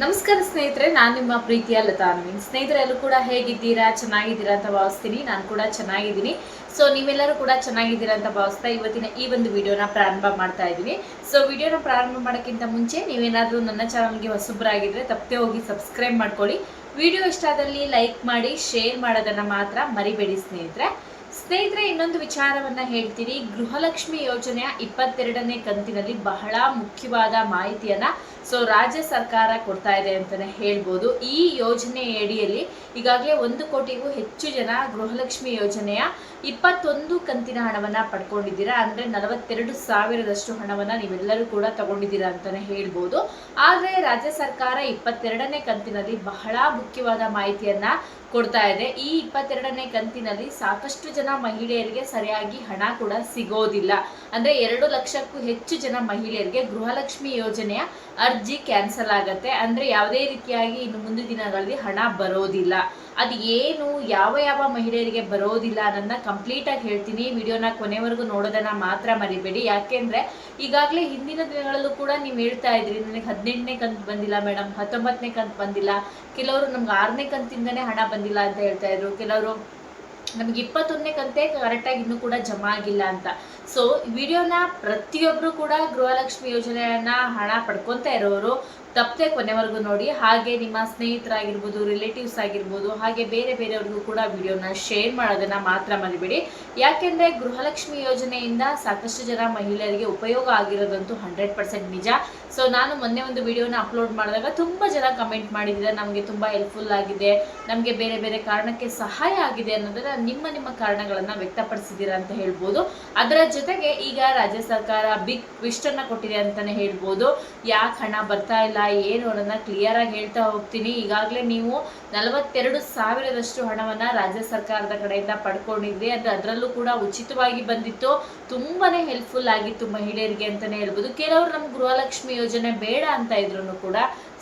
ನಮಸ್ಕಾರ ಸ್ನೇಹಿತರೆ, ನಾನು ನಿಮ್ಮ ಪ್ರೀತಿಯ ಲತಾ ಅನ್ವಿನ್. ಸ್ನೇಹಿತರೆಲ್ಲರೂ ಕೂಡ ಹೇಗಿದ್ದೀರಾ? ಚೆನ್ನಾಗಿದ್ದೀರಾ ಅಂತ ಭಾವಿಸ್ತೀನಿ. ನಾನು ಕೂಡ ಚೆನ್ನಾಗಿದ್ದೀನಿ. ಸೊ ನೀವೆಲ್ಲರೂ ಕೂಡ ಚೆನ್ನಾಗಿದ್ದೀರಾ ಅಂತ ಭಾವಿಸ್ತಾ ಇವತ್ತಿನ ಈ ಒಂದು ವಿಡಿಯೋನ ಪ್ರಾರಂಭ ಮಾಡ್ತಾ ಇದ್ದೀನಿ. ಸೊ ವಿಡಿಯೋನ ಪ್ರಾರಂಭ ಮಾಡೋಕ್ಕಿಂತ ಮುಂಚೆ ನೀವೇನಾದರೂ ನನ್ನ ಚಾನಲ್ಗೆ ಹೊಸಬ್ರಾಗಿದ್ರೆ ತಪ್ಪದೆ ಹೋಗಿ ಸಬ್ಸ್ಕ್ರೈಬ್ ಮಾಡ್ಕೊಳ್ಳಿ. ವಿಡಿಯೋ ಇಷ್ಟ ಆದಲ್ಲಿ ಲೈಕ್ ಮಾಡಿ, ಶೇರ್ ಮಾಡೋದನ್ನು ಮಾತ್ರ ಮರಿಬೇಡಿ ಸ್ನೇಹಿತರೆ. ಸ್ನೇಹಿತರೆ, ಇನ್ನೊಂದು ವಿಚಾರವನ್ನ ಹೇಳ್ತೀನಿ. ಗೃಹಲಕ್ಷ್ಮಿ ಯೋಜನೆಯ ಇಪ್ಪತ್ತೆರಡನೇ ಕಂತಿನಲ್ಲಿ ಬಹಳ ಮುಖ್ಯವಾದ ಮಾಹಿತಿಯನ್ನ ಸೊ ರಾಜ್ಯ ಸರ್ಕಾರ ಕೊಡ್ತಾ ಇದೆ ಅಂತಾನೆ ಹೇಳ್ಬೋದು. ಈ ಯೋಜನೆ ಅಡಿಯಲ್ಲಿ ಈಗಾಗಲೇ ಒಂದು ಕೋಟಿಗೂ ಹೆಚ್ಚು ಜನ ಗೃಹಲಕ್ಷ್ಮಿ ಯೋಜನೆಯ ಇಪ್ಪತ್ತೊಂದು ಕಂತಿನ ಹಣವನ್ನು ಪಡ್ಕೊಂಡಿದ್ದೀರಾ. ಅಂದರೆ ನಲವತ್ತೆರಡು ಸಾವಿರದಷ್ಟು ಹಣವನ್ನು ನೀವೆಲ್ಲರೂ ಕೂಡ ತಗೊಂಡಿದ್ದೀರಾ ಅಂತಾನೆ ಹೇಳ್ಬೋದು. ಆದರೆ ರಾಜ್ಯ ಸರ್ಕಾರ ಇಪ್ಪತ್ತೆರಡನೇ ಕಂತಿನಲ್ಲಿ ಬಹಳ ಮುಖ್ಯವಾದ ಮಾಹಿತಿಯನ್ನು ಕೊಡ್ತಾ ಇದೆ. ಈ ಇಪ್ಪತ್ತೆರಡನೇ ಕಂತಿನಲ್ಲಿ ಸಾಕಷ್ಟು ಜನ ಮಹಿಳೆಯರಿಗೆ ಸರಿಯಾಗಿ ಹಣ ಕೂಡ ಸಿಗೋದಿಲ್ಲ. ಅಂದರೆ ಎರಡು ಲಕ್ಷಕ್ಕೂ ಹೆಚ್ಚು ಜನ ಮಹಿಳೆಯರಿಗೆ ಗೃಹಲಕ್ಷ್ಮಿ ಯೋಜನೆಯ ಅರ್ಜಿ ಕ್ಯಾನ್ಸಲ್ ಆಗತ್ತೆ. ಅಂದ್ರೆ ಯಾವುದೇ ರೀತಿಯಾಗಿ ಇನ್ನು ಮುಂದಿನ ದಿನಗಳಲ್ಲಿ ಹಣ ಬರೋದಿಲ್ಲ. ಅದು ಏನು, ಯಾವ ಯಾವ ಮಹಿಳೆಯರಿಗೆ ಬರೋದಿಲ್ಲ ಅನ್ನೋದನ್ನ ಕಂಪ್ಲೀಟ್ ಆಗಿ ಹೇಳ್ತೀನಿ. ವಿಡಿಯೋನ ಕೊನೆವರೆಗೂ ನೋಡೋದನ್ನ ಮಾತ್ರ ಮರಿಬೇಡಿ. ಯಾಕೆಂದ್ರೆ ಈಗಾಗಲೇ ಹಿಂದಿನ ದಿನಗಳಲ್ಲೂ ಕೂಡ ನೀವು ಹೇಳ್ತಾ ಇದ್ರಿ, ನನಗೆ ಹದಿನೆಂಟನೇ ಕಂತು ಬಂದಿಲ್ಲ ಮೇಡಮ್ ಹತ್ತೊಂಬತ್ತನೇ ಕಂತು ಬಂದಿಲ್ಲ. ಕೆಲವರು ನಮ್ಗೆ ಆರನೇ ಕಂತಿಂದನೇ ಹಣ ಬಂದಿಲ್ಲ ಅಂತ ಹೇಳ್ತಾ ಇದ್ರು. ಕೆಲವರು ನಮಗೆ ಇಪ್ಪತ್ತೊಂದನೇ ಕಂತೆ ಕರೆಕ್ಟಾಗಿ ಇನ್ನೂ ಕೂಡ ಜಮಾ ಆಗಿಲ್ಲ ಅಂತ. ಸೊ ವಿಡಿಯೋನ ಪ್ರತಿಯೊಬ್ಬರು ಕೂಡ ಗೃಹಲಕ್ಷ್ಮಿ ಯೋಜನೆಯನ್ನ ಹಣ ಪಡ್ಕೊತಾ ಇರೋರು ತಪ್ಪದೆ ಕೊನೆವರೆಗೂ ನೋಡಿ. ಹಾಗೆ ನಿಮ್ಮ ಸ್ನೇಹಿತರಾಗಿರ್ಬೋದು ರಿಲೇಟಿವ್ಸ್ ಆಗಿರ್ಬೋದು, ಹಾಗೆ ಬೇರೆ ಬೇರೆಯವ್ರಿಗೂ ಕೂಡ ವಿಡಿಯೋನ ಶೇರ್ ಮಾಡೋದನ್ನ ಮಾತ್ರ ಮರಿಬೇಡಿ. ಯಾಕೆಂದರೆ ಗೃಹಲಕ್ಷ್ಮಿ ಯೋಜನೆಯಿಂದ ಸಾಕಷ್ಟು ಜನ ಮಹಿಳೆಯರಿಗೆ ಉಪಯೋಗ ಆಗಿರೋದಂತೂ ಹಂಡ್ರೆಡ್ ಪರ್ಸೆಂಟ್ ನಿಜ. ಸೊ ನಾನು ಮೊನ್ನೆ ಒಂದು ವಿಡಿಯೋನ ಅಪ್ಲೋಡ್ ಮಾಡಿದಾಗ ತುಂಬ ಜನ ಕಮೆಂಟ್ ಮಾಡಿದರೆ ನಮಗೆ ತುಂಬ ಹೆಲ್ಪ್ಫುಲ್ ಆಗಿದೆ, ನಮಗೆ ಬೇರೆ ಬೇರೆ ಕಾರಣಕ್ಕೆ ಸಹಾಯ ಆಗಿದೆ ಅನ್ನೋದನ್ನ ನಿಮ್ಮ ನಿಮ್ಮ ಕಾರಣಗಳನ್ನು ವ್ಯಕ್ತಪಡಿಸಿದ್ದೀರಾ ಅಂತ ಹೇಳ್ಬೋದು. ಅದರ ಜೊತೆಗೆ ಈಗ ರಾಜ್ಯ ಸರ್ಕಾರ ಬಿಗ್ ಟ್ವಿಸ್ಟ್ ಕೊಟ್ಟಿದೆ ಅಂತಾನೆ ಹೇಳ್ಬೋದು. ಯಾಕೆ ಹಣ ಬರ್ತಾ ಇಲ್ಲ? ಏನು ಅನ್ನೋದನ್ನ ಕ್ಲಿಯರ್ ಆಗಿ ಹೇಳ್ತಾ ಹೋಗ್ತೀನಿ. ಈಗಾಗಲೇ ನೀವು ನಲವತ್ತೆರಡು ಸಾವಿರದಷ್ಟು ಹಣವನ್ನ ರಾಜ್ಯ ಸರ್ಕಾರದ ಕಡೆಯಿಂದ ಪಡ್ಕೊಂಡಿದ್ರಿ. ಅದು ಅದರಲ್ಲೂ ಕೂಡ ಉಚಿತವಾಗಿ ಬಂದಿತ್ತು. ತುಂಬಾನೇ ಹೆಲ್ಪ್ಫುಲ್ ಆಗಿತ್ತು ಮಹಿಳೆಯರಿಗೆ ಅಂತಾನೆ ಹೇಳ್ಬೋದು. ಕೆಲವರು ನಮ್ಮ ಗೃಹಲಕ್ಷ್ಮಿ ಯೋಜನೆ ಬೇಡ ಅಂತ ಇದ್ರು ಕೂಡ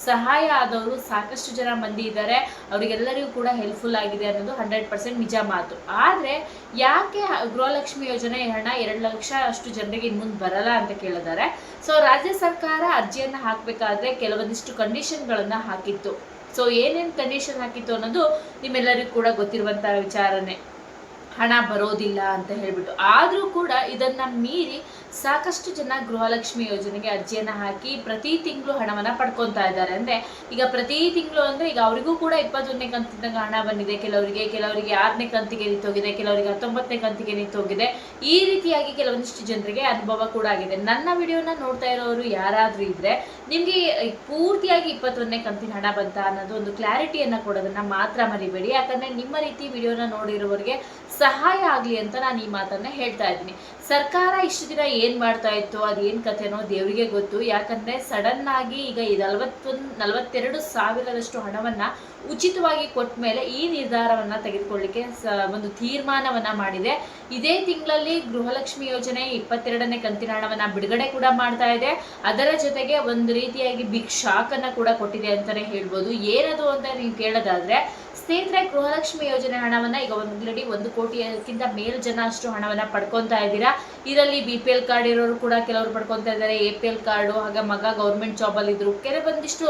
ಸಹಾಯ ಆದವರು ಸಾಕಷ್ಟು ಜನ ಮಂದಿ ಇದ್ದಾರೆ. ಅವರಿಗೆಲ್ಲರಿಗೂ ಕೂಡ ಹೆಲ್ಪ್ಫುಲ್ ಆಗಿದೆ ಅನ್ನೋದು ಹಂಡ್ರೆಡ್ ಪರ್ಸೆಂಟ್ ನಿಜ ಮಾತು. ಆದರೆ ಯಾಕೆ ಗೃಹಲಕ್ಷ್ಮಿ ಯೋಜನೆ ಹಣ ಎರಡು ಲಕ್ಷ ಅಷ್ಟು ಜನರಿಗೆ ಇನ್ನು ಮುಂದೆ ಬರಲ್ಲ ಅಂತ ಕೇಳಿದ್ದಾರೆ. ಸೊ ರಾಜ್ಯ ಸರ್ಕಾರ ಅರ್ಜಿಯನ್ನು ಹಾಕಬೇಕಾದ್ರೆ ಕೆಲವೊಂದಿಷ್ಟು ಕಂಡೀಷನ್ಗಳನ್ನು ಹಾಕಿತ್ತು. ಸೊ ಏನೇನು ಕಂಡೀಷನ್ ಹಾಕಿತ್ತು ಅನ್ನೋದು ನಿಮ್ಮೆಲ್ಲರಿಗೂ ಕೂಡ ಗೊತ್ತಿರುವಂಥ ವಿಚಾರನೆ. ಹಣ ಬರೋದಿಲ್ಲ ಅಂತ ಹೇಳ್ಬಿಟ್ಟು. ಆದರೂ ಕೂಡ ಇದನ್ನ ಮೀರಿ ಸಾಕಷ್ಟು ಜನ ಗೃಹಲಕ್ಷ್ಮಿ ಯೋಜನೆಗೆ ಅರ್ಜಿಯನ್ನು ಹಾಕಿ ಪ್ರತಿ ತಿಂಗಳು ಹಣವನ್ನು ಪಡ್ಕೊತಾ ಇದ್ದಾರೆ. ಅಂದರೆ ಈಗ ಪ್ರತಿ ತಿಂಗಳು ಅಂದರೆ ಈಗ ಅವರಿಗೂ ಕೂಡ ಇಪ್ಪತ್ತೊಂದನೇ ಕಂತಿನಾಗ ಹಣ ಬಂದಿದೆ. ಕೆಲವರಿಗೆ ಕೆಲವರಿಗೆ ಆರನೇ ಕಂತಿಗೆ ನಿಂತೋಗಿದೆ, ಕೆಲವರಿಗೆ ಹತ್ತೊಂಬತ್ತನೇ ಕಂತಿಗೆ ನಿಂತೋಗಿದೆ. ಈ ರೀತಿಯಾಗಿ ಕೆಲವೊಂದಿಷ್ಟು ಜನರಿಗೆ ಅನುಭವ ಕೂಡ ಆಗಿದೆ. ನನ್ನ ವಿಡಿಯೋನ ನೋಡ್ತಾ ಇರೋರು ಯಾರಾದರೂ ಇದ್ದರೆ ನಿಮಗೆ ಪೂರ್ತಿಯಾಗಿ ಇಪ್ಪತ್ತೊಂದನೇ ಕಂತಿನ ಹಣ ಬಂತ ಅನ್ನೋದು ಒಂದು ಕ್ಲಾರಿಟಿಯನ್ನು ಕೊಡೋದನ್ನು ಮಾತ್ರ ಮರಿಬೇಡಿ. ಯಾಕಂದರೆ ನಿಮ್ಮ ರೀತಿ ವಿಡಿಯೋನ ನೋಡಿರೋರಿಗೆ ಸಹಾಯ ಆಗಲಿ ಅಂತ ನಾನು ಈ ಮಾತನ್ನು ಹೇಳ್ತಾ ಇದ್ದೀನಿ. ಸರ್ಕಾರ ಇಷ್ಟು ದಿನ ಏನ್ ಮಾಡ್ತಾ ಇತ್ತು, ಅದು ಏನ್ ಕಥೆನೋ ದೇವರಿಗೆ ಗೊತ್ತು. ಯಾಕಂದ್ರೆ ಸಡನ್ ಆಗಿ ಈಗ ಈ ನಲವತ್ತೊಂದು, ನಲವತ್ತೆರಡು ಸಾವಿರದಷ್ಟು ಹಣವನ್ನ ಉಚಿತವಾಗಿ ಕೊಟ್ಟ ಮೇಲೆ ಈ ನಿರ್ಧಾರವನ್ನ ತೆಗೆದುಕೊಳ್ಳಿಕ್ಕೆ ಒಂದು ತೀರ್ಮಾನವನ್ನ ಮಾಡಿದೆ. ಇದೇ ತಿಂಗಳಲ್ಲಿ ಗೃಹಲಕ್ಷ್ಮಿ ಯೋಜನೆ ಇಪ್ಪತ್ತೆರಡನೇ ಕಂತಿನ ಹಣವನ್ನ ಬಿಡುಗಡೆ ಕೂಡ ಮಾಡ್ತಾ ಇದೆ. ಅದರ ಜೊತೆಗೆ ಒಂದು ರೀತಿಯಾಗಿ ಬಿಗ್ ಶಾಕ್ ಅನ್ನ ಕೂಡ ಕೊಟ್ಟಿದೆ ಅಂತಾನೆ ಹೇಳ್ಬೋದು. ಏನದು ಅಂತ ನೀವು ಕೇಳೋದಾದ್ರೆ ಸ್ನೇಹಿತರೆ, ಗೃಹಲಕ್ಷ್ಮಿ ಯೋಜನೆ ಹಣವನ್ನ ಈಗ ಒಂದ್ಗಡಿ ಒಂದು ಕೋಟಿಯಕ್ಕಿಂತ ಮೇಲ್ ಜನ ಅಷ್ಟು ಹಣವನ್ನ ಪಡ್ಕೊಂತಾ ಇದ್ದೀರಾ? ಇದರಲ್ಲಿ ಬಿ ಪಿ ಎಲ್ ಕಾರ್ಡ್ ಇರೋರು ಕೂಡ ಕೆಲವರು ಪಡ್ಕೊಂತಾ ಇದ್ದಾರೆ. ಎ ಪಿ ಎಲ್ ಕಾರ್ಡು ಹಾಗೆ ಮಗ ಗೌರ್ಮೆಂಟ್ ಜಾಬ್ ಅಲ್ಲಿ ಇದ್ರು. ಕೆಲವೊಂದಿಷ್ಟು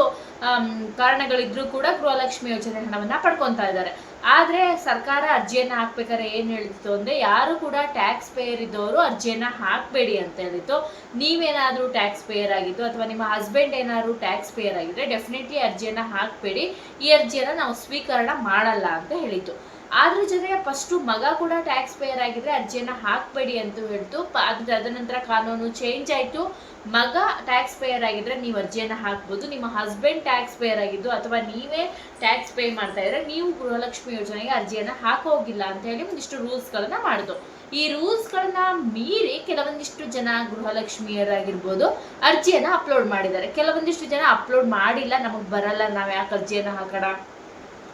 ಕಾರಣಗಳಿದ್ರು ಕೂಡ ಗೃಹಲಕ್ಷ್ಮಿ ಯೋಜನೆ ಹಣವನ್ನ ಪಡ್ಕೊತಾ ಇದ್ದಾರೆ. ಆದ್ರೆ ಸರ್ಕಾರ ಅರ್ಜಿಯನ್ನ ಹಾಕ್ಬೇಕಾದ್ರೆ ಏನು ಹೇಳಿತ್ತು ಅಂದ್ರೆ ಯಾರು ಕೂಡ ಟ್ಯಾಕ್ಸ್ ಪೇಯರ್ ಇದ್ದವರು ಅರ್ಜಿಯನ್ನ ಹಾಕಬೇಡಿ ಅಂತ ಹೇಳಿತ್ತು ನೀವೇನಾದ್ರೂ ಟ್ಯಾಕ್ಸ್ ಪೇಯರ್ ಆಗಿದ್ದು ಅಥವಾ ನಿಮ್ಮ ಹಸ್ಬೆಂಡ್ ಏನಾದರೂ ಟ್ಯಾಕ್ಸ್ ಪೇಯರ್ ಆಗಿದ್ರೆ ಡೆಫಿನೆಟ್ಲಿ ಅರ್ಜಿಯನ್ನ ಹಾಕಬೇಡಿ. ಈ ಅರ್ಜಿಯನ್ನ ನಾವು ಸ್ವೀಕರಣ ಮಾಡಲ್ಲ ಅಂತ ಹೇಳಿತ್ತು ಅದ್ರ ಜೊತೆಗೆ ಫಸ್ಟು ಮಗ ಕೂಡ ಟ್ಯಾಕ್ಸ್ ಪೇಯರ್ ಆಗಿದ್ರೆ ಅರ್ಜಿಯನ್ನ ಹಾಕ್ಬೇಡಿ ಅಂತ ಹೇಳ್ತು. ಅದ್ರ ಅದನಂತರ ಕಾನೂನು ಚೇಂಜ್ ಆಯ್ತು. ಮಗ ಟ್ಯಾಕ್ಸ್ ಪೇಯರ್ ಆಗಿದ್ರೆ ನೀವು ಅರ್ಜಿಯನ್ನ ಹಾಕ್ಬೋದು. ನಿಮ್ಮ ಹಸ್ಬೆಂಡ್ ಟ್ಯಾಕ್ಸ್ ಪೇಯರ್ ಆಗಿದ್ದು ಅಥವಾ ನೀವೇ ಟ್ಯಾಕ್ಸ್ ಪೇ ಮಾಡ್ತಾ ಇದ್ರೆ ನೀವು ಗೃಹಲಕ್ಷ್ಮಿ ಯೋಜನೆಗೆ ಅರ್ಜಿಯನ್ನ ಹಾಕೋಗಿಲ್ಲ ಅಂತ ಹೇಳಿ ಒಂದಿಷ್ಟು ರೂಲ್ಸ್ಗಳನ್ನ ಮಾಡಿದ್ರು ಈ ರೂಲ್ಸ್ಗಳನ್ನ ಮೀರಿ ಕೆಲವೊಂದಿಷ್ಟು ಜನ ಗೃಹಲಕ್ಷ್ಮಿಯರಾಗಿರ್ಬೋದು ಅರ್ಜಿಯನ್ನ ಅಪ್ಲೋಡ್ ಮಾಡಿದ್ದಾರೆ. ಕೆಲವೊಂದಿಷ್ಟು ಜನ ಅಪ್ಲೋಡ್ ಮಾಡಿಲ್ಲ, ನಮಗೆ ಬರಲ್ಲ, ನಾವು ಯಾಕೆ ಅರ್ಜಿಯನ್ನ ಹಾಕೋಣ?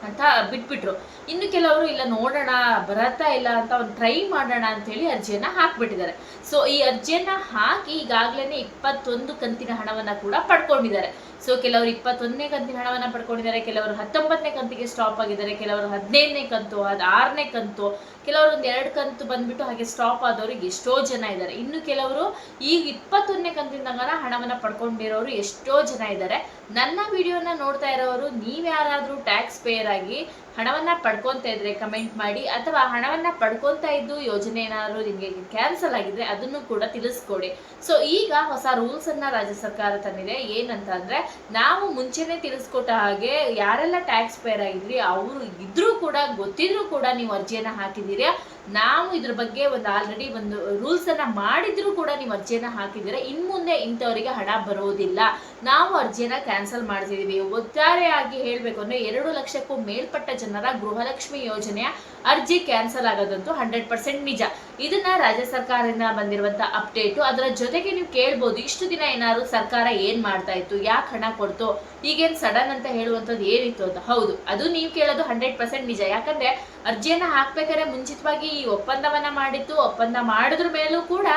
ಅಂತ ಬಿಟ್ಬಿಟ್ರು. ಇನ್ನು ಕೆಲವರು, ಇಲ್ಲ ನೋಡೋಣ, ಬರತ್ತಾ ಇಲ್ಲ ಅಂತ ಒಂದು ಟ್ರೈ ಮಾಡೋಣ ಅಂತೇಳಿ ಅರ್ಜಿಯನ್ನ ಹಾಕ್ಬಿಟ್ಟಿದ್ದಾರೆ. ಸೊ ಈ ಅರ್ಜಿಯನ್ನ ಹಾಕಿ ಈಗಾಗಲೇ ಇಪ್ಪತ್ತೊಂದು ಕಂತಿನ ಹಣವನ್ನ ಕೂಡ ಪಡ್ಕೊಂಡಿದ್ದಾರೆ. ಸೊ ಕೆಲವರು ಇಪ್ಪತ್ತೊಂದನೇ ಕಂತಿನ ಹಣವನ್ನ ಪಡ್ಕೊಂಡಿದ್ದಾರೆ, ಕೆಲವರು ಹತ್ತೊಂಬತ್ತನೇ ಕಂತಿಗೆ ಸ್ಟಾಪ್ ಆಗಿದ್ದಾರೆ, ಕೆಲವರು ಹದಿನೈದನೇ ಕಂತು, ಅದು ಆರನೇ ಕಂತು, ಕೆಲವರು ಒಂದು ಎರಡು ಕಂತು ಬಂದ್ಬಿಟ್ಟು ಹಾಗೆ ಸ್ಟಾಪ್ ಆದವರು ಎಷ್ಟೋ ಜನ ಇದ್ದಾರೆ. ಇನ್ನು ಕೆಲವರು ಈಗ ಇಪ್ಪತ್ತೊಂದನೇ ಕಂತಿನ ಹಣವನ್ನ ಪಡ್ಕೊಂಡಿರೋರು ಎಷ್ಟೋ ಜನ ಇದ್ದಾರೆ. ನನ್ನ ವಿಡಿಯೋನ ನೋಡ್ತಾ ಇರೋರು ನೀವ್ಯಾರಾದ್ರೂ ಟ್ಯಾಕ್ಸ್ ಪೇಯರ್ ಆಗಿ ಹಣವನ್ನ ಪಡ್ಕೊತಾ ಇದ್ರೆ ಕಮೆಂಟ್ ಮಾಡಿ ಅಥವಾ ಹಣವನ್ನ ಪಡ್ಕೊತಾ ಇದ್ದು ಯೋಜನೆ ಏನಾದ್ರು ನಿಮಗೆ ಕ್ಯಾನ್ಸಲ್ ಆಗಿದ್ರೆ ಅದನ್ನು ಕೂಡ ತಿಳಿಸ್ಕೊಡಿ. ಸೊ ಈಗ ಹೊಸ ರೂಲ್ಸ್ ಅನ್ನ ರಾಜ್ಯ ಸರ್ಕಾರ ತಂದಿದೆ. ಏನಂತ ಅಂದ್ರೆ, ನಾವು ಮುಂಚೆನೆ ತಿಳಿಸ್ಕೊಟ್ಟ ಹಾಗೆ ಯಾರೆಲ್ಲ ಟ್ಯಾಕ್ಸ್ ಪೇಯರ್ ಆಗಿದ್ರಿ, ಅವರು ಇದ್ರೂ ಕೂಡ, ಗೊತ್ತಿದ್ರು ಕೂಡ ನೀವು ಅರ್ಜಿಯನ್ನ ಹಾಕಿದ್ದೀರಾ? ನಾವು ಇದ್ರ ಬಗ್ಗೆ ಒಂದು ಆಲ್ರೆಡಿ ಒಂದು ರೂಲ್ಸ್ ಅನ್ನ ಮಾಡಿದ್ರು ಕೂಡ ನೀವು ಅರ್ಜಿಯನ್ನ ಹಾಕಿದ್ದೀರಾ? ಇನ್ ಮುಂದೆ ಇಂಥವರಿಗೆ ಹಣ ಬರೋದಿಲ್ಲ. ನಾವು ಅರ್ಜಿಯನ್ನ ಕ್ಯಾನ್ಸಲ್ ಮಾಡ್ತಿದೀವಿ. ಒಟ್ಟಾರೆಯಾಗಿ ಹೇಳ್ಬೇಕು ಅಂದ್ರೆ ಎರಡು ಲಕ್ಷಕ್ಕೂ ಮೇಲ್ಪಟ್ಟ ಜನರ ಗೃಹಲಕ್ಷ್ಮಿ ಯೋಜನೆಯ ಅರ್ಜಿ ಕ್ಯಾನ್ಸಲ್ ಆಗೋದಂತೂ ಹಂಡ್ರೆಡ್ ಪರ್ಸೆಂಟ್ ನಿಜ. ಇದನ್ನ ರಾಜ್ಯ ಸರ್ಕಾರದಿಂದ ಬಂದಿರುವಂತ ಅಪ್ಡೇಟು. ಅದರ ಜೊತೆಗೆ ನೀವು ಕೇಳ್ಬೋದು, ಇಷ್ಟು ದಿನ ಏನಾದ್ರು ಸರ್ಕಾರ ಏನ್ ಮಾಡ್ತಾ ಇತ್ತು, ಯಾಕೆ ಹಣ ಕೊಡ್ತು, ಈಗೇನ್ ಸಡನ್ ಅಂತ ಹೇಳುವಂಥದ್ದು ಏನಿತ್ತು ಅಂತ? ಹೌದು, ಅದು ನೀವು ಕೇಳೋದು ಹಂಡ್ರೆಡ್ ಪರ್ಸೆಂಟ್ ನಿಜ. ಯಾಕಂದ್ರೆ ಅರ್ಜಿಯನ್ನ ಹಾಕ್ಬೇಕಾದ್ರೆ ಮುಂಚಿತವಾಗಿ ಈ ಒಪ್ಪಂದವನ್ನ ಮಾಡಿತ್ತು. ಒಪ್ಪಂದ ಮಾಡಿದ್ರ ಮೇಲೂ ಕೂಡ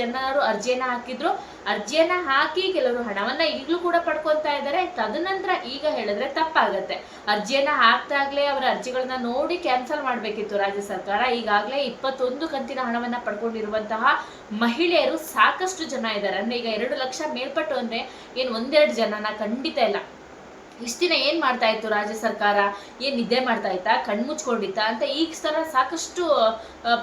ಜನರು ಅರ್ಜಿಯನ್ನ ಹಾಕಿದ್ರು. ಅರ್ಜಿಯನ್ನ ಹಾಕಿ ಕೆಲವರು ಹಣವನ್ನ ಈಗಲೂ ಕೂಡ ಪಡ್ಕೊತಾ ಇದ್ದಾರೆ ತದನಂತರ ಈಗ ಹೇಳಿದ್ರೆ ತಪ್ಪಾಗತ್ತೆ. ಅರ್ಜಿಯನ್ನ ಹಾಕ್ದಾಗ್ಲೇ ಅವರ ಅರ್ಜಿಗಳನ್ನ ನೋಡಿ ಕ್ಯಾನ್ಸಲ್ ಮಾಡ್ಬೇಕಿತ್ತು ರಾಜ್ಯ ಸರ್ಕಾರ. ಈಗಾಗಲೇ ಇಪ್ಪತ್ತೊಂದು ಕಂತಿನ ಹಣವನ್ನ ಪಡ್ಕೊಂಡಿರುವಂತಹ ಮಹಿಳೆಯರು ಸಾಕಷ್ಟು ಜನ ಇದ್ದಾರೆ ಅಂದ್ರೆ ಈಗ ಎರಡು ಲಕ್ಷ ಮೇಲ್ಪಟ್ಟು ಅಂದ್ರೆ ಏನ್ ಒಂದೆರಡು ಜನನ ಖಂಡಿತ ಇಲ್ಲ. ಇಷ್ಟ ದಿನ ಏನ್ ಮಾಡ್ತಾ ಇತ್ತು ರಾಜ್ಯ ಸರ್ಕಾರ? ಏನ್ ನಿದ್ದೆ ಮಾಡ್ತಾ ಇತ್ತಾ? ಕಣ್ಮುಚ್ಕೊಂಡಿತ್ತಾ ಅಂತ ಈಗ ತರ ಸಾಕಷ್ಟು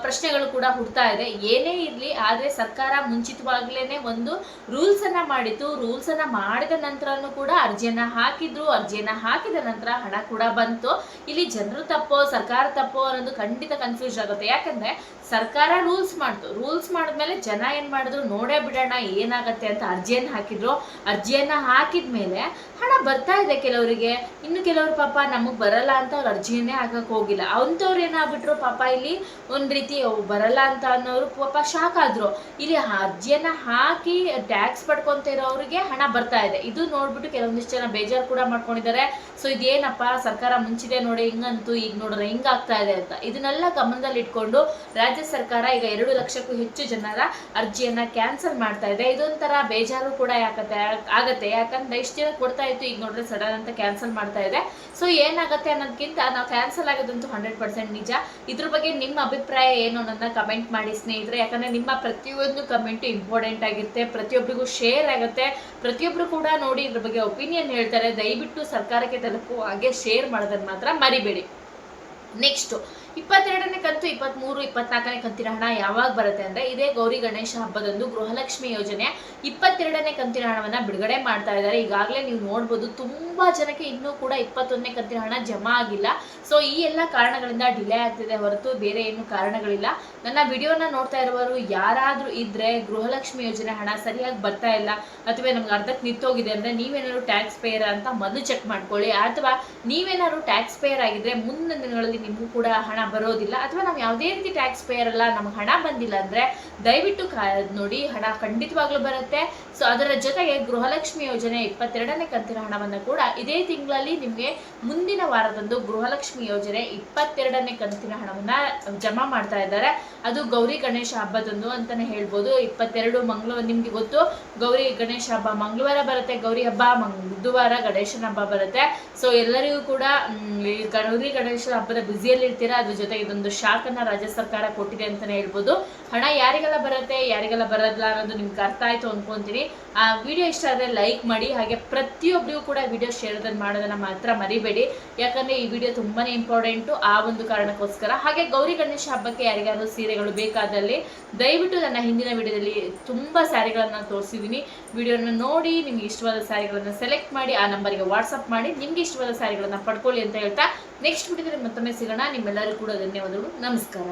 ಪ್ರಶ್ನೆಗಳು ಕೂಡ ಹುಡ್ತಾ ಇದೆ. ಏನೇ ಇರ್ಲಿ, ಆದ್ರೆ ಸರ್ಕಾರ ಮುಂಚಿತವಾಗ್ಲೇನೆ ಒಂದು ರೂಲ್ಸ್ ಅನ್ನ ಮಾಡಿತ್ತು. ರೂಲ್ಸ್ ಅನ್ನ ಮಾಡಿದ ನಂತರನೂ ಕೂಡ ಅರ್ಜಿಯನ್ನ ಹಾಕಿದ್ರು. ಅರ್ಜಿಯನ್ನ ಹಾಕಿದ ನಂತರ ಹಣ ಕೂಡ ಬಂತು. ಇಲ್ಲಿ ಜನರು ತಪ್ಪೋ, ಸರ್ಕಾರ ತಪ್ಪೋ ಅನ್ನೋದು ಖಂಡಿತ ಕನ್ಫ್ಯೂಸ್ ಆಗುತ್ತೆ. ಯಾಕಂದ್ರೆ ಸರ್ಕಾರ ರೂಲ್ಸ್ ಮಾಡ್ತು. ರೂಲ್ಸ್ ಮಾಡಿದ್ಮೇಲೆ ಜನ ಏನ್ ಮಾಡಿದ್ರು? ನೋಡೇ ಬಿಡೋಣ, ಏನಾಗತ್ತೆ ಅಂತ ಅರ್ಜಿಯನ್ನು ಹಾಕಿದ್ರು. ಅರ್ಜಿಯನ್ನ ಹಾಕಿದ್ಮೇಲೆ ಹಣ ಬರ್ತಾ ಇದೆ. ಕೆಲವರಿಗೆ, ಇನ್ನು ಕೆಲವರು ಪಾಪ ನಮಗ್ ಬರಲ್ಲ ಅಂತ ಅವ್ರು ಅರ್ಜಿಯನ್ನೇ ಹಾಕಕ್ ಹೋಗಿಲ್ಲ. ಅಂಥವ್ರು ಏನಾಗ್ಬಿಟ್ರು ಪಾಪ ಇಲ್ಲಿ ಒಂದ್ ರೀತಿ ಬರಲ್ಲ ಅಂತ ಅನ್ನೋರು ಪಾಪ ಶಾಕ್ ಆದ್ರು. ಇಲ್ಲಿ ಅರ್ಜಿಯನ್ನ ಹಾಕಿ ಟ್ಯಾಕ್ಸ್ ಪಡ್ಕೊಂತ ಇರೋರಿಗೆ ಹಣ ಬರ್ತಾ ಇದೆ. ಇದು ನೋಡ್ಬಿಟ್ಟು ಕೆಲವೊಂದಿಷ್ಟು ಜನ ಬೇಜಾರು ಕೂಡ ಮಾಡ್ಕೊಂಡಿದ್ದಾರೆ. ಸೊ ಇದೇನಪ್ಪ, ಸರ್ಕಾರ ಮುಂಚಿದೆ ನೋಡಿ ಹಿಂಗಂತೂ ಈಗ ನೋಡಿದ್ರೆ ಹಿಂಗ್ ಆಗ್ತಾ ಇದೆ ಅಂತ. ಇದನ್ನೆಲ್ಲ ಗಮನದಲ್ಲಿ ಇಟ್ಕೊಂಡು ರಾಜ್ಯ ಸರ್ಕಾರ ಈಗ ಎರಡು ಲಕ್ಷಕ್ಕೂ ಹೆಚ್ಚು ಜನರ ಅರ್ಜಿಯನ್ನ ಕ್ಯಾನ್ಸಲ್ ಮಾಡ್ತಾ ಇದೆ. ಇದೊಂಥರ ಬೇಜಾರು ಕೂಡ ಯಾಕತ್ತೆ, ಆಗತ್ತೆ. ಯಾಕಂದ್ರೆ ಇಷ್ಟು ಜನ ಕೊಡ್ತಾ ಇತ್ತು, ಈಗ ನೋಡಿದ್ರೆ ಸಡನ್ ಅಂತ ಕ್ಯಾನ್ಸಲ್ ಮಾಡ್ತಾ ಇದೆ. ಸೊ ಏನಾಗುತ್ತೆ ಅನ್ನೋದಕ್ಕಿಂತ ನಾವು ಕ್ಯಾನ್ಸಲ್ ಆಗೋದಂತೂ ಹಂಡ್ರೆಡ್ ಪರ್ಸೆಂಟ್ ನಿಜ. ಇದ್ರ ಬಗ್ಗೆ ನಿಮ್ಮ ಅಭಿಪ್ರಾಯ ಏನು ಅನ್ನೋದನ್ನ ಕಮೆಂಟ್ ಮಾಡಿ ಸ್ನೇಹಿತರೆ. ಯಾಕಂದ್ರೆ ನಿಮ್ಮ ಪ್ರತಿಯೊಂದು ಕಮೆಂಟು ಇಂಪಾರ್ಟೆಂಟ್ ಆಗಿರುತ್ತೆ. ಪ್ರತಿಯೊಬ್ಬರಿಗೂ ಶೇರ್ ಆಗುತ್ತೆ. ಪ್ರತಿಯೊಬ್ರು ಕೂಡ ನೋಡಿ ಇದ್ರ ಬಗ್ಗೆ ಒಪಿನಿಯನ್ ಹೇಳ್ತಾರೆ. ದಯವಿಟ್ಟು ಸರ್ಕಾರಕ್ಕೆ ತಲುಪು ಹಾಗೆ ಶೇರ್ ಮಾಡೋದನ್ನ ಮಾತ್ರ ಮರಿಬೇಡಿ. ನೆಕ್ಸ್ಟ್ ಇಪ್ಪತ್ತೆರಡನೇ ಕಂತು ಇಪ್ಪತ್ತ್ಮೂರು ಇಪ್ಪತ್ನಾಲ್ಕನೇ ಕಂತಿನ ಹಣ ಯಾವಾಗ ಬರುತ್ತೆ ಅಂದ್ರೆ ಇದೇ ಗೌರಿ ಗಣೇಶ ಹಬ್ಬದಂದು ಗೃಹಲಕ್ಷ್ಮಿ ಯೋಜನೆ ಇಪ್ಪತ್ತೆರಡನೇ ಕಂತಿನ ಹಣವನ್ನು ಬಿಡುಗಡೆ ಮಾಡ್ತಾ ಇದ್ದಾರೆ. ಈಗಾಗಲೇ ನೀವು ನೋಡ್ಬೋದು ತುಂಬಾ ಜನಕ್ಕೆ ಇನ್ನೂ ಕೂಡ ಇಪ್ಪತ್ತೊಂದನೇ ಕಂತಿನ ಹಣ ಜಮಾ ಆಗಿಲ್ಲ. ಸೊ ಈ ಎಲ್ಲ ಕಾರಣಗಳಿಂದ ಡಿಲೇ ಆಗ್ತಿದೆ ಹೊರತು ಬೇರೆ ಏನು ಕಾರಣಗಳಿಲ್ಲ. ನನ್ನ ವಿಡಿಯೋನ ನೋಡ್ತಾ ಇರುವವರು ಯಾರಾದ್ರೂ ಇದ್ರೆ ಗೃಹಲಕ್ಷ್ಮಿ ಯೋಜನೆ ಹಣ ಸರಿಯಾಗಿ ಬರ್ತಾ ಇಲ್ಲ ಅಥವಾ ನಮ್ಗೆ ಅರ್ಧಕ್ಕೆ ನಿಂತೋಗಿದೆ ಅಂದ್ರೆ ನೀವೇನಾದ್ರು ಟ್ಯಾಕ್ಸ್ ಪೇಯರ್ ಅಂತ ಮೊದಲು ಚೆಕ್ ಮಾಡ್ಕೊಳ್ಳಿ. ಅಥವಾ ನೀವೇನಾದ್ರು ಟ್ಯಾಕ್ಸ್ ಪೇಯರ್ ಆಗಿದ್ರೆ ಮುಂದಿನ ದಿನಗಳಲ್ಲಿ ನಿಮಗೂ ಕೂಡ ಹಣ ಬರೋದಿಲ್ಲ ಅಥವಾ ನಾವು ಯಾವುದೇ ರೀತಿ ಟ್ಯಾಕ್ಸ್ ಪೇಯರ್ ಅಲ್ಲ, ನಮ್ಗೆ ಹಣ ಬಂದಿಲ್ಲ ಅಂದ್ರೆ ದಯವಿಟ್ಟು ಕಾಯ್ ನೋಡಿ, ಹಣ ಖಂಡಿತವಾಗ್ಲೂ ಬರುತ್ತೆ. ಸೊ ಅದರ ಜೊತೆಗೆ ಗೃಹಲಕ್ಷ್ಮಿ ಯೋಜನೆ ಇಪ್ಪತ್ತೆರಡನೇ ಕಂತಿನ ಹಣವನ್ನು ಕೂಡ ಇದೇ ತಿಂಗಳಲ್ಲಿ ನಿಮಗೆ ಮುಂದಿನ ವಾರದಂದು ಗೃಹಲಕ್ಷ್ಮಿ ಯೋಜನೆ ಇಪ್ಪತ್ತೆರಡನೇ ಕಂತಿನ ಹಣವನ್ನು ಜಮಾ ಮಾಡ್ತಾ ಇದ್ದಾರೆ. ಅದು ಗೌರಿ ಗಣೇಶ ಹಬ್ಬದಂದು ಅಂತಲೇ ಹೇಳ್ಬೋದು. ಇಪ್ಪತ್ತೆರಡು ಮಂಗಳವಾರ, ನಿಮಗೆ ಗೊತ್ತು, ಗೌರಿ ಗಣೇಶ ಹಬ್ಬ ಮಂಗಳವಾರ ಬರುತ್ತೆ, ಗೌರಿ ಹಬ್ಬ ಬುಧವಾರ ಗಣೇಶನ ಹಬ್ಬ ಬರುತ್ತೆ. ಸೊ ಎಲ್ಲರಿಗೂ ಕೂಡ ಗೌರಿ ಗಣೇಶ ಹಬ್ಬದ ಬ್ಯುಸಿಯಲ್ಲಿ ಇರ್ತೀರಾ ಜೊತೆಗೆ ಇದೊಂದು ಶಾಕನ್ನು ರಾಜ್ಯ ಸರ್ಕಾರ ಕೊಟ್ಟಿದೆ ಅಂತಾನೆ ಹೇಳ್ಬೋದು. ಹಣ ಯಾರಿಗೆಲ್ಲ ಬರುತ್ತೆ, ಯಾರಿಗೆಲ್ಲ ಬರೋದಿಲ್ಲ ಅನ್ನೋದು ನಿಮ್ಗೆ ಅರ್ಥ ಆಯ್ತು ಅನ್ಕೊಂತೀನಿ ಆ ವಿಡಿಯೋ ಇಷ್ಟ ಆದರೆ ಲೈಕ್ ಮಾಡಿ, ಹಾಗೆ ಪ್ರತಿಯೊಬ್ಬರಿಗೂ ಕೂಡ ವಿಡಿಯೋ ಶೇರ್ ಮಾಡೋದನ್ನ ಮಾತ್ರ ಮರಿಬೇಡಿ. ಯಾಕಂದ್ರೆ ಈ ವಿಡಿಯೋ ತುಂಬಾನೇ ಇಂಪಾರ್ಟೆಂಟು ಆ ಒಂದು ಕಾರಣಕ್ಕೋಸ್ಕರ. ಹಾಗೆ ಗೌರಿ ಗಣೇಶ ಹಬ್ಬಕ್ಕೆ ಯಾರಿಗಾದ್ರೂ ಸೀರೆಗಳು ಬೇಕಾದಲ್ಲಿ ದಯವಿಟ್ಟು ನನ್ನ ಹಿಂದಿನ ವಿಡಿಯೋದಲ್ಲಿ ತುಂಬಾ ಸ್ಯಾರಿಗಳನ್ನು ತೋರಿಸಿದ್ದೀನಿ ವಿಡಿಯೋನ ನೋಡಿ, ನಿಮ್ಗೆ ಇಷ್ಟವಾದ ಸ್ಯಾರಿಗಳನ್ನು ಸೆಲೆಕ್ಟ್ ಮಾಡಿ, ಆ ನಂಬರಿಗೆ ವಾಟ್ಸಪ್ ಮಾಡಿ, ನಿಮ್ಗೆ ಇಷ್ಟವಾದ ಸ್ಯಾರಿಗಳನ್ನು ಪಡ್ಕೊಳ್ಳಿ ಅಂತ ಹೇಳ್ತಾ ನೆಕ್ಸ್ಟ್ ವಿಡಿಯೋದಲ್ಲಿ ಮತ್ತೊಮ್ಮೆ ಸಿಗೋಣ. ನಿಮ್ಮೆಲ್ಲರಿಗೂ ಕೂಡ ಧನ್ಯವಾದಗಳು. ನಮಸ್ಕಾರ.